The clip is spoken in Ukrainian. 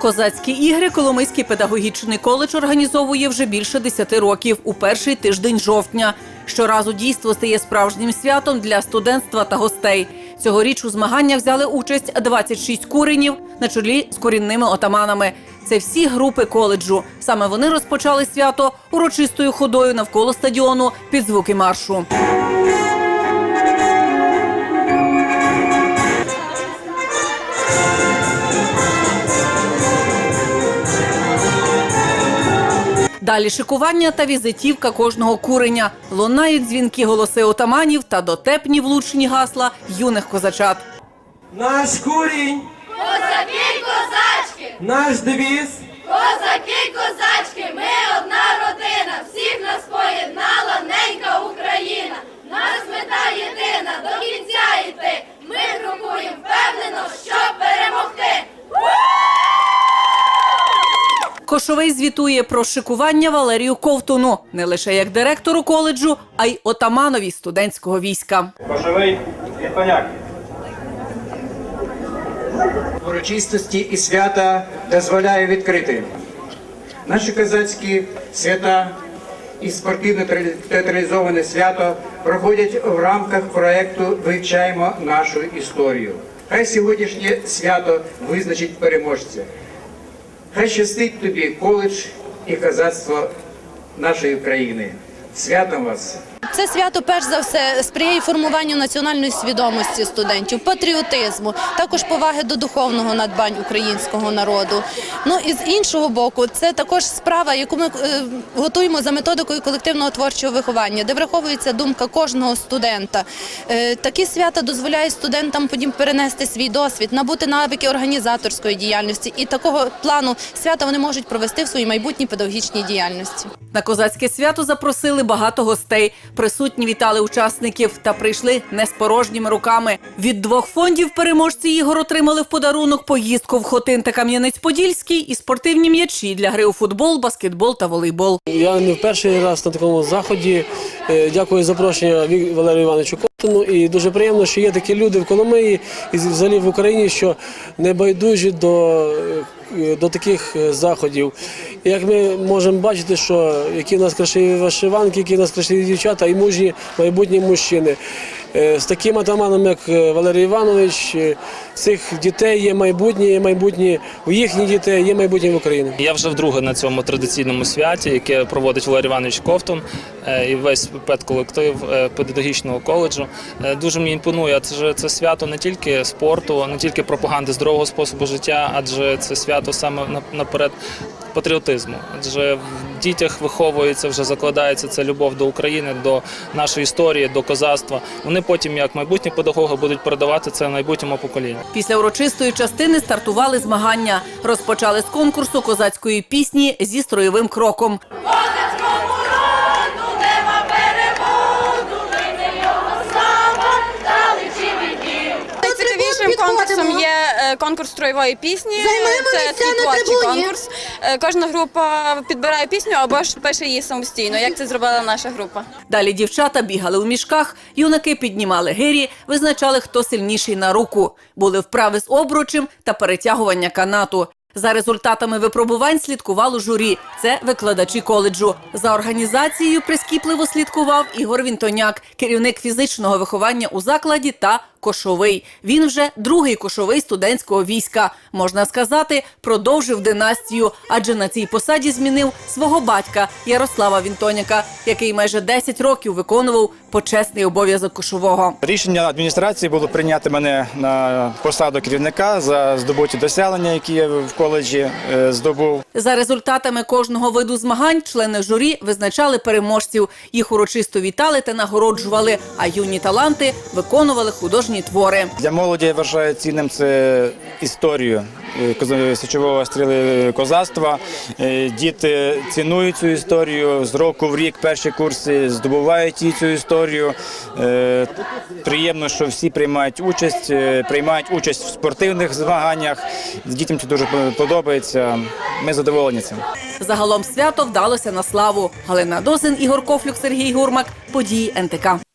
Козацькі ігри Коломийський педагогічний коледж організовує вже більше 10 років у перший тиждень жовтня. Щоразу дійство стає справжнім святом для студентства та гостей. Цьогоріч у змаганнях взяли участь 26 куренів на чолі з корінними отаманами. Це всі групи коледжу. Саме вони розпочали свято урочистою ходою навколо стадіону під звуки маршу. Далі шикування та візитівка кожного куреня. Лунають дзвінки голоси отаманів та дотепні влучні гасла юних козачат. Наш курінь, Козаки, козачки, наш девіз. козаки, козачки, ми одна родина, всіх нас поєднала ненька Україна. Нас мета єдина, Кошовий звітує про шикування Валерію Ковтуну не лише як директору коледжу, а й отаманові студентського війська. Кошовий відпоняк. урочистості і свята дозволяє відкрити. Наші козацькі свята і спортивно театралізоване свято проходять в рамках проекту Вивчаємо нашу історію. Хай сьогоднішнє свято визначить переможця. Хай щастить тобі коледж і козацтво нашої країни. Святом вас! Це свято, перш за все, сприяє формуванню національної свідомості студентів, патріотизму, також поваги до духовного надбань українського народу. Ну і з іншого боку, це також справа, яку ми е, готуємо за методикою колективного творчого виховання, де враховується думка кожного студента. Е, такі свята дозволяють студентам потім перенести свій досвід, набути навики організаторської діяльності, і такого плану свята вони можуть провести в своїй майбутній педагогічній діяльності. На козацьке свято запросили багато гостей. Присутні вітали учасників та прийшли не з порожніми руками. Від двох фондів переможці ігор отримали в подарунок поїздку в Хотин та Кам'янець-Подільський і спортивні м'ячі для гри у футбол, баскетбол та волейбол. Я не в перший раз на такому заході. Е, Дякую за запрошення Валерію Івановичу Коптину. І дуже приємно, що є такі люди в Коломиї і взагалі в Україні, що не байдужі до, е, до таких е, заходів. Як ми можемо бачити, що які в нас красиві вишиванки, які в нас красиві дівчата і мужні майбутні мужчини. Е, З таким атаманом, як е, Валерій Іванович, е, цих дітей є майбутнє, є майбутнє у їхніх дітей, є майбутнє в Україні. Я вже вдруге на цьому традиційному святі, яке проводить Валерій Іванович Ковтун е, і весь педколектив е, педагогічного коледжу. Е, Дуже мені імпонує, адже це свято не тільки спорту, не тільки пропаганди здорового способу життя, адже це свято саме на- наперед патріотизму. Адже в дітях виховується, вже закладається ця любов до України, до нашої історії, до козацтва. Вони потім, як майбутні педагоги, будуть передавати це майбутньому поколінню. Після урочистої частини стартували змагання. Розпочали з конкурсу козацької пісні зі строєвим кроком. Найцікавішим конкурсом є конкурс строєвої пісні. Це свій творчий конкурс. Е, Кожна група підбирає пісню або ж пише її самостійно, як це зробила наша група. Далі дівчата бігали у мішках, юнаки піднімали гирі, визначали, хто сильніший на руку. Були вправи з обручем та перетягування канату. За результатами випробувань слідкувало журі. Це викладачі коледжу. За організацією прискіпливо слідкував Ігор Вінтоняк, керівник фізичного виховання у закладі та кошовий. Він вже другий кошовий студентського війська. Можна сказати, продовжив династію, адже на цій посаді змінив свого батька Ярослава Вінтоняка, який майже 10 років виконував почесний обов'язок кошового. Рішення адміністрації було прийняти мене на посаду керівника за здобуті досягнення, які я в коледжі е, здобув. За результатами кожного виду змагань члени журі визначали переможців. Їх урочисто вітали та нагороджували. А юні таланти виконували художні твори. Для молоді я вважаю цінним це історію е, січового стріли козацтва. Е, Діти цінують цю історію з року в рік. Перші курси здобувають її цю історію. Приємно, що всі приймають участь, приймають участь в спортивних змаганнях. Дітям це дуже подобається. Ми задоволені цим. Загалом свято вдалося на славу. Галина Дозин, Ігор Кофлюк, Сергій Гурмак. Події НТК.